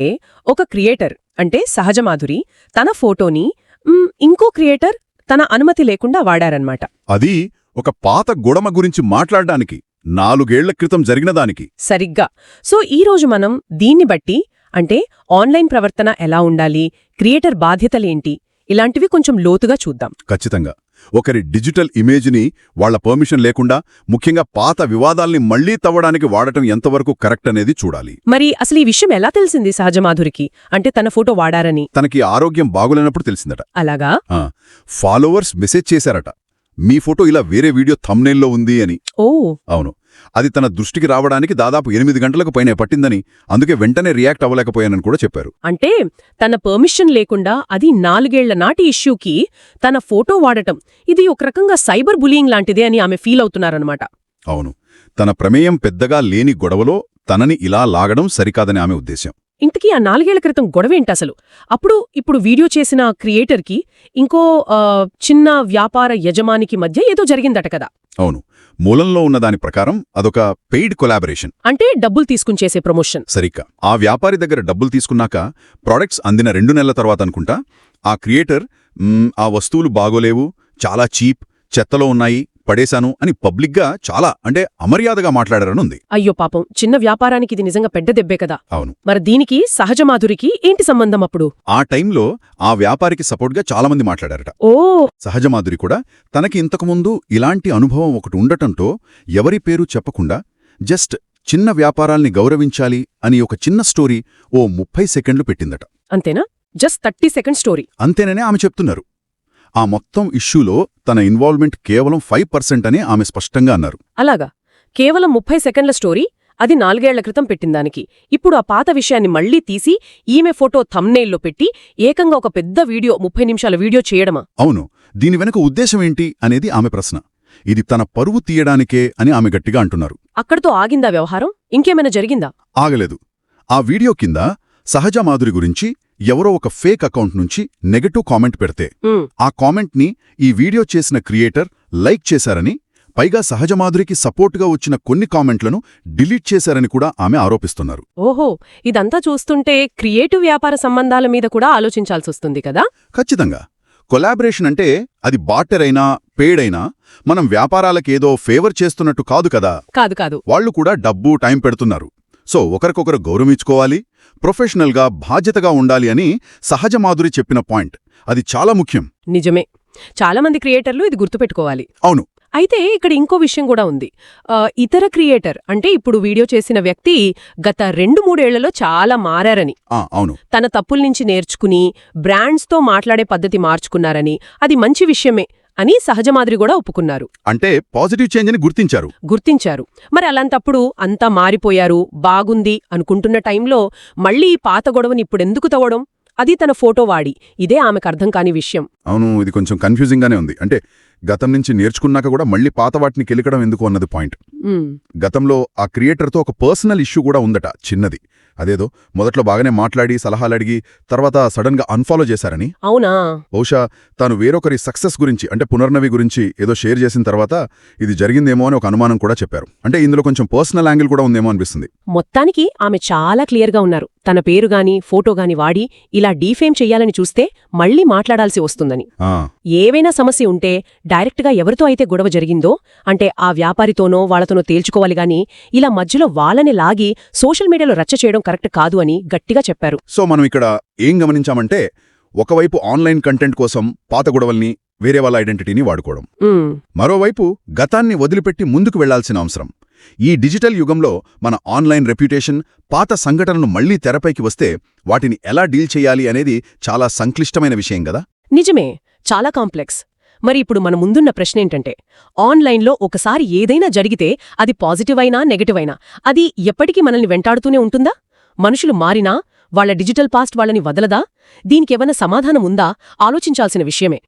ఏ, ఒక క్రియేటర్ అంటే సహజమాధురి తన ఫోటోని ఇంకో క్రియేటర్ తన అనుమతి లేకుండా వాడారన్నమాట. అది ఒక పాత గొడమ గురించి మాట్లాడడానికి నాలుగేళ్ళ క్రితం జరిగిన దానికి. సరిగ్గా. సో ఈ రోజు మనం దీన్ని బట్టి అంటే ఆన్లైన్ ప్రవర్తన ఎలా ఉండాలి క్రియేటర్ బాధ్యతలేంటి ఇలాంటివి కొంచెం లోతుగా చూద్దాం. ఖచ్చితంగా. ఒకరి డిజిటల్ ఇమేజ్ని వాళ్ళ పర్మిషన్ లేకుండా ముఖ్యంగా పాత వివాదాల్ని మళ్ళీ తవ్వడానికి వాడటం ఎంతవరకు కరెక్ట్ అనేది చూడాలి. మరి అసలు ఈ విషయం ఎలా తెలిసింది సహజమాధురికి అంటే తన ఫోటో వాడారని. తనకి ఆరోగ్యం బాగులేనప్పుడు తెలిసిందట. అలాగా? ఆ, ఫాలోవర్స్ మెసేజ్ చేశారట. మీ ఫోటో ఇలా వేరే వీడియో థంబ్నెయిల్లో ఉంది అని. ఓ. అవును. అది తన దృష్టికి రావడానికి దాదాపు ఎనిమిది గంటలకు పైనే పట్టిందని అందుకే వెంటనే రియాక్ట్ అవ్వలేకపోయానని కూడా చెప్పారు. అంటే తన పర్మిషన్ లేకుండా అది నాలుగేళ్ళ నాటి ఇష్యూకి తన ఫోటో వాడటం. ఇది ఒక రకంగా సైబర్ బులియింగ్ లాంటిదే అని ఆమె ఫీల్ అవుతున్నారనమాట అవును. తన ప్రమేయం పెద్దగా లేని గొడవలో తనని ఇలా లాగడం సరికాదని ఆమె ఉద్దేశ్యం. ఇంతకీ ఆ నాలుగేళ్ళ క్రితం గొడవేంటి అసలు? అప్పుడు ఇప్పుడు వీడియో చేసిన క్రియేటర్కి ఇంకో చిన్న వ్యాపార యజమానికి మధ్య ఏదో జరిగిందట కదా? అవును. మూలంలో ఉన్న దాని ప్రకారం అదొక పెయిడ్ కొలాబరేషన్. అంటే డబ్బులు తీసుకుని చేసే ప్రమోషన్. సరిగ్గా. ఆ వ్యాపారి దగ్గర డబ్బులు తీసుకున్నాక ప్రొడక్ట్స్ అందిన రెండు నెలల తర్వాత అనుకుంటా ఆ క్రియేటర్ "మ్మ్, ఆ వస్తువులు బాగోలేవు చాలా చీప్ చెత్తలో ఉన్నాయి పడేశాను అని పబ్లిక్గా చాలా అంటే అమర్యాదగా మాట్లాడారనుంది. అయ్యో పాపం చిన్న వ్యాపారానికి ఇది నిజంగా పెద్ద దెబ్బే కదా. అవును. మరి దీనికి సహజ మాధురికి ఏంటి సంబంధం అప్పుడు? ఆ టైంలో ఆ వ్యాపారికి సపోర్ట్గా చాలామంది మాట్లాడారట. ఓ! సహజమాధురి కూడా తనకి ఇంతకుముందు ఇలాంటి అనుభవం ఒకటి ఉండటంతో ఎవరి పేరు చెప్పకుండా జస్ట్ చిన్న వ్యాపారాల్ని గౌరవించాలి అని ఒక చిన్న స్టోరీ ఓ ముప్పై సెకండ్లు పెట్టిందట. అంతేనా? Just thirty second story. అంతేననే ఆమె చెప్తున్నారు. ఆ మొత్తం ఇష్యూలో తన ఇన్వాల్వ్మెంట్ కేవలం ఫైవ్ పర్సెంట్ అని ఆమె స్పష్టంగా అన్నారు. అలాగా. కేవలం ముప్పై సెకండ్ల స్టోరీ అది నాలుగేళ్ళ క్రితం పెట్టిందానికి ఇప్పుడు ఆ పాత విషయాన్ని మళ్ళీ తీసి ఈమె ఫోటో థంబ్నెయిల్లో పెట్టి ఏకంగా ఒక పెద్ద వీడియో ముప్పై నిమిషాల వీడియో చేయడమా? అవును. దీని వెనుక ఉద్దేశం ఏంటి అనేది ఆమె ప్రశ్న. ఇది తన పరువు తీయడానికే అని ఆమె గట్టిగా అంటున్నారు. అక్కడితో ఆగిందా వ్యవహారం? ఇంకేమైనా జరిగిందా? ఆగలేదు. ఆ వీడియో కింద సహజ మాధురి గురించి ఎవరో ఒక ఫేక్ అకౌంట్ నుంచి నెగటివ్ కామెంట్ పెడితే ఆ కామెంట్ని ఈ వీడియో చేసిన క్రియేటర్ లైక్ చేశారని పైగా సహజమాధురికి సపోర్టుగా వచ్చిన కొన్ని కామెంట్లను డిలీట్ చేశారని కూడా ఆమె ఆరోపిస్తున్నారు. ఓహో ఇదంతా చూస్తుంటే క్రియేటివ్ వ్యాపార సంబంధాల మీద కూడా ఆలోచించాల్సొస్తుంది కదా? ఖచ్చితంగా. కొలాబరేషన్ అంటే అది బాటర్ అయినా పేడ్ అయినా మనం వ్యాపారాలకేదో ఫేవర్ చేస్తున్నట్టు కాదు కదా? కాదు కాదు. వాళ్ళు కూడా డబ్బు టైం పెడుతున్నారు. సో ఒకరికొకరు గౌరవించుకోవాలి ప్రొఫెషనల్గా బాధ్యతగా ఉండాలి అని సహజమాధురి చెప్పిన పాయింట్. అది చాలా ముఖ్యం. నిజమే. చాలా మంది క్రియేటర్లు ఇది గుర్తుపెట్టుకోవాలి. అవును. అయితే ఇక్కడ ఇంకో విషయం కూడా ఉంది. ఇతర క్రియేటర్ అంటే ఇప్పుడు వీడియో చేసిన వ్యక్తి గత రెండు మూడేళ్ళలో చాలా మారారని. ఆ అవును. తన తప్పుల నుంచి నేర్చుకుని బ్రాండ్స్తో మాట్లాడే పద్ధతి మార్చుకున్నారని. అది మంచి విషయమే. అని సహజమాదిరి కూడా ఒప్పుకున్నారు. అంటే పాజిటివ్ చేంజ్ అని గుర్తించారు. గుర్తించారు. మరి అలాంటప్పుడు అంతా మారిపోయారు బాగుంది అనుకుంటున్న టైంలో మళ్ళీ ఈ పాత గొడవని ఇప్పుడెందుకు తవ్వడం? అది తన ఫోటో వాడి ఇదే ఆమెకు అర్థం కాని విషయం. అవును ఇది కొంచెం కన్ఫ్యూజింగ్ గానే ఉంది. అంటే గతం నుంచి నేర్చుకున్నాక కూడా మళ్ళీ పాత వాటిని కెలికడం ఎందుకు అన్నది పాయింట్ గతంలో ఆ క్రియేటర్తో ఒక పర్సనల్ ఇష్యూ కూడా ఉందట చిన్నది. అదేదో మొదట్లో బాగానే మాట్లాడి సలహాలు అడిగి తర్వాత సడన్గా అన్ఫాలో చేశారని? అవునా? బహుశా తాను వేరొకరి సక్సెస్ గురించి అంటే పునర్నవి గురించి ఏదో షేర్ చేసిన తర్వాత ఇది జరిగిందేమో అని ఒక అనుమానం కూడా చెప్పారు. అంటే ఇందులో కొంచెం పర్సనల్ యాంగిల్ కూడా ఉందేమో అనిపిస్తుంది. మొత్తానికి ఆమె చాలా క్లియర్గా ఉన్నారు. తన పేరు గాని ఫోటో గాని వాడి ఇలా డీఫేమ్ చెయ్యాలని చూస్తే మళ్ళీ మాట్లాడాల్సి వస్తుందని. ఏవైనా సమస్య ఉంటే డైరెక్ట్గా ఎవరితో అయితే గొడవ జరిగిందో అంటే ఆ వ్యాపారితోనో వాళ్ళతోనో తేల్చుకోవాలి గాని ఇలా మధ్యలో వాళ్ళని లాగి సోషల్ మీడియాలో రచ్చ చేయడం కరెక్ట్ కాదు అని గట్టిగా చెప్పారు. సో మనం ఇక్కడ ఏం గమనించామంటే ఒకవైపు ఆన్లైన్ కంటెంట్ కోసం పాత గొడవల్ని వేరే వాళ్ళ ఐడెంటిటీని వాడుకోవడం. మరోవైపు గతాన్ని వదిలిపెట్టి ముందుకు వెళ్ళాల్సిన అవసరం. ఈ డిజిటల్ యుగంలో మన ఆన్లైన్ రెప్యుటేషన్ పాత సంఘటనలు మళ్ళీ తెరపైకి వస్తే వాటిని ఎలా డీల్ చేయాలి అనేది చాలా సంక్లిష్టమైన విషయం కదా? నిజమే చాలా కాంప్లెక్స్. మరి ఇప్పుడు మన ముందున్న ప్రశ్న ఏంటంటే ఆన్లైన్లో ఒకసారి ఏదైనా జరిగితే అది పాజిటివ్ అయినా నెగటివ్ అయినా అది ఎప్పటికీ మనల్ని వెంటాడుతూనే ఉంటుందా? మనుషులు మారినా వాళ్ళ డిజిటల్ పాస్ట్ వాళ్ళని వదలదా? దీనికేమైనా సమాధానం ఉందా? ఆలోచించాల్సిన విషయమే.